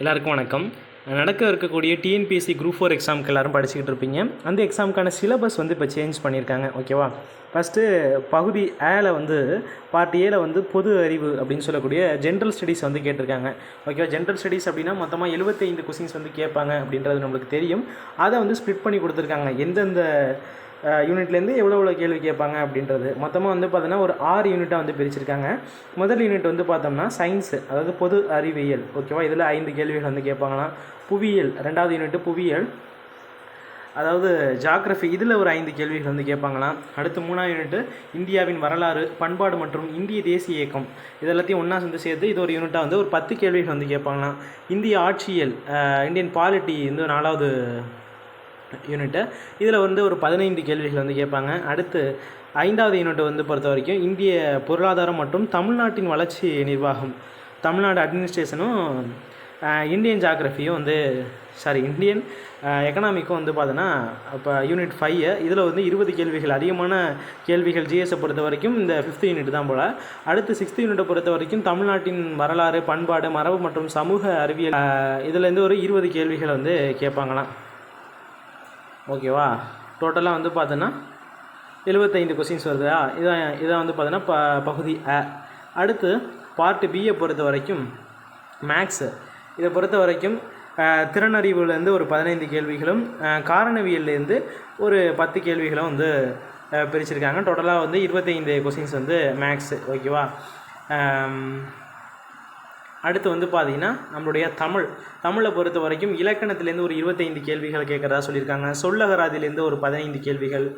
எல்லாருக்கும் வணக்கம். நடக்க இருக்கக்கூடிய டிஎன்பிஎஸ்சி குரூப் ஃபோர் எக்ஸாமுக்கு எல்லாரும் படிச்சுக்கிட்டு இருப்பீங்க. அந்த எக்ஸாமுக்கான சிலபஸ் வந்து இப்போ சேஞ்ச் பண்ணியிருக்காங்க. ஓகேவா ஃபஸ்ட்டு பகுதி ஏல வந்து பார்ட் ஏல வந்து பொது அறிவு அப்படின்னு சொல்லக்கூடிய ஜென்ரல் ஸ்டடீஸ் வந்து கேட்டிருக்காங்க. ஓகேவா ஜென்ரல் ஸ்டடீஸ் அப்படின்னா மொத்தமாக எழுபத்தைந்து கொஸ்டின்ஸ் வந்து கேட்பாங்க அப்படின்றது நம்மளுக்கு தெரியும். அதை வந்து ஸ்ப்ளிட் பண்ணி கொடுத்துருக்காங்க. எந்தெந்த யூனிட்லேருந்து எவ்வளோ எவ்வளோ கேள்வி கேட்பாங்க அப்படின்றது. மொத்தமாக வந்து பார்த்தோன்னா ஒரு ஆறு யூனிட்டாக வந்து பிரிச்சிருக்காங்க. முதல் யூனிட் வந்து பார்த்தோம்னா சயின்ஸு அதாவது பொது அறிவியல். ஓகேவா இதில் ஐந்து கேள்விகள் வந்து கேட்பாங்களாம். புவியியல் ரெண்டாவது யூனிட்டு புவியியல். அதாவது ஜாகிரஃபி இதில் ஒரு ஐந்து கேள்விகள் வந்து கேட்பாங்களாம். அடுத்து மூணாவது யூனிட்டு இந்தியாவின் வரலாறு பண்பாடு மற்றும் இந்திய தேசிய இயக்கம். இது எல்லாத்தையும் ஒன்றா வந்து சேர்த்து இது ஒரு யூனிட்டாக வந்து ஒரு பத்து கேள்விகள் வந்து கேட்பாங்களாம். இந்திய ஆட்சியல் இந்தியன் பாலிட்டி வந்து நாலாவது யூனிட்டு இதில் வந்து ஒரு பதினைந்து கேள்விகள் வந்து கேட்பாங்க. அடுத்து ஐந்தாவது யூனிட் வந்து பொறுத்த வரைக்கும் இந்திய பொருளாதாரம் மற்றும் தமிழ்நாட்டின் வளர்ச்சி நிர்வாகம். தமிழ்நாடு அட்மினிஸ்ட்ரேஷனும் இந்தியன் ஜாகிரஃபியும் வந்து சாரி இந்தியன் எக்கனாமிக்கும் வந்து பார்த்தோன்னா இப்போ யூனிட் ஃபைவ் இதில் வந்து இருபது கேள்விகள் அதிகமான கேள்விகள் ஜிஎஸை பொறுத்த வரைக்கும் இந்த ஃபிஃப்த் யூனிட் தான் போல். அடுத்து சிக்ஸ்த் யூனிட்டை பொறுத்த வரைக்கும் தமிழ்நாட்டின் வரலாறு பண்பாடு மரபு மற்றும் சமூக அறிவியல் இதுலேருந்து ஒரு இருபது கேள்விகள் வந்து கேட்பாங்களாம். ஓகேவா? டோட்டலாக வந்து பார்த்தோன்னா எழுபத்தைந்து கொஸ்டின்ஸ் வருதா. இதான் இதான் வந்து பார்த்தோன்னா ப பகுதி அ. அடுத்து பார்ட் பியை பொறுத்த வரைக்கும் மேக்ஸு இதை பொறுத்த வரைக்கும் திறனறிவுலேருந்து ஒரு பதினைந்து கேள்விகளும் காரணவியல்லேருந்து ஒரு பத்து கேள்விகளும் வந்து பிரிச்சிருக்காங்க. டோட்டலாக வந்து இருபத்தைந்து கொஸ்டின்ஸ் வந்து மேக்ஸு ஓகேவா? அடுத்து வந்து பார்த்தீங்கன்னா நம்மளுடைய தமிழ். தமிழை பொறுத்த வரைக்கும் இலக்கணத்திலேருந்து ஒரு இருபத்தைந்து கேள்விகள் கேட்குறதா சொல்லியிருக்காங்க. சொல்லகராதிலேருந்து ஒரு பதினைந்து கேள்விகள்.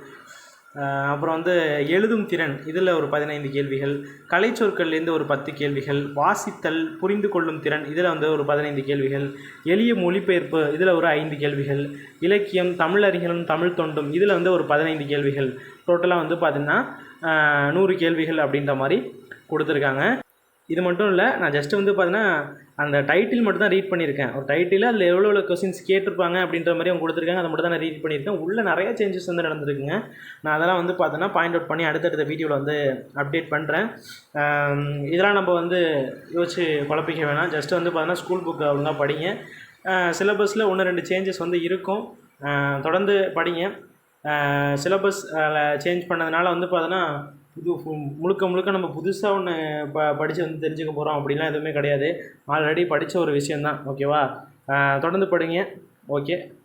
அப்புறம் வந்து எழுதும் திறன் இதில் ஒரு பதினைந்து கேள்விகள். கலைச்சொற்கள்லேருந்து ஒரு பத்து கேள்விகள். வாசித்தல் புரிந்து கொள்ளும் திறன் இதில் வந்து ஒரு பதினைந்து கேள்விகள். எளிய மொழிபெயர்ப்பு இதில் ஒரு ஐந்து கேள்விகள். இலக்கியம் தமிழறிகளும் தமிழ் தொண்டும் இதில் வந்து ஒரு பதினைந்து கேள்விகள். டோட்டலாக வந்து பார்த்திங்கன்னா நூறு கேள்விகள் அப்படின்ற மாதிரி கொடுத்துருக்காங்க. இது மட்டும் இல்லை நான் ஜஸ்ட் வந்து பார்த்தீங்கன்னா அந்த டைட்டில் மட்டும் தான் ரீட் பண்ணியிருக்கேன். ஒரு டைட்டில் அதில் எவ்வளோ எவ்வளோ கொஸ்டின்ஸ் கேட்டிருப்பாங்க அப்படின்ற மாதிரி அவங்க கொடுத்துருக்காங்க. அதை மட்டும் தான் நான் ரீட் பண்ணியிருக்கேன். உள்ளே நிறைய சேஞ்சஸ் வந்து நடந்திருக்குங்க. நான் அதெல்லாம் வந்து பார்த்தோன்னா பாயிண்ட் அவுட் பண்ணி அடுத்தடுத்த வீடியோவில் வந்து அப்டேட் பண்ணுறேன் இதெல்லாம் நம்ம வந்து யோசிச்சு குழப்பிக்க வேணாம். ஜஸ்ட் வந்து பார்த்தோன்னா ஸ்கூல் புக்கு ஒழுங்காக படிங்க. சிலபஸில் ஒன்று ரெண்டு சேஞ்சஸ் வந்து இருக்கும். தொடர்ந்து படிங்க. சிலபஸ் சேஞ்ச் பண்ணதுனால வந்து பார்த்தோன்னா புது ஃபு- முழுக்க முழுக்க நம்ம புதுசாக ஒன்று ப படித்து வந்து தெரிஞ்சுக்க போகிறோம் அப்படிலாம் எதுவுமே கிடையாது. ஆல்ரெடி படித்த ஒரு விஷயந்தான் ஓகேவா தொடர்ந்து படிங்க. ஓகே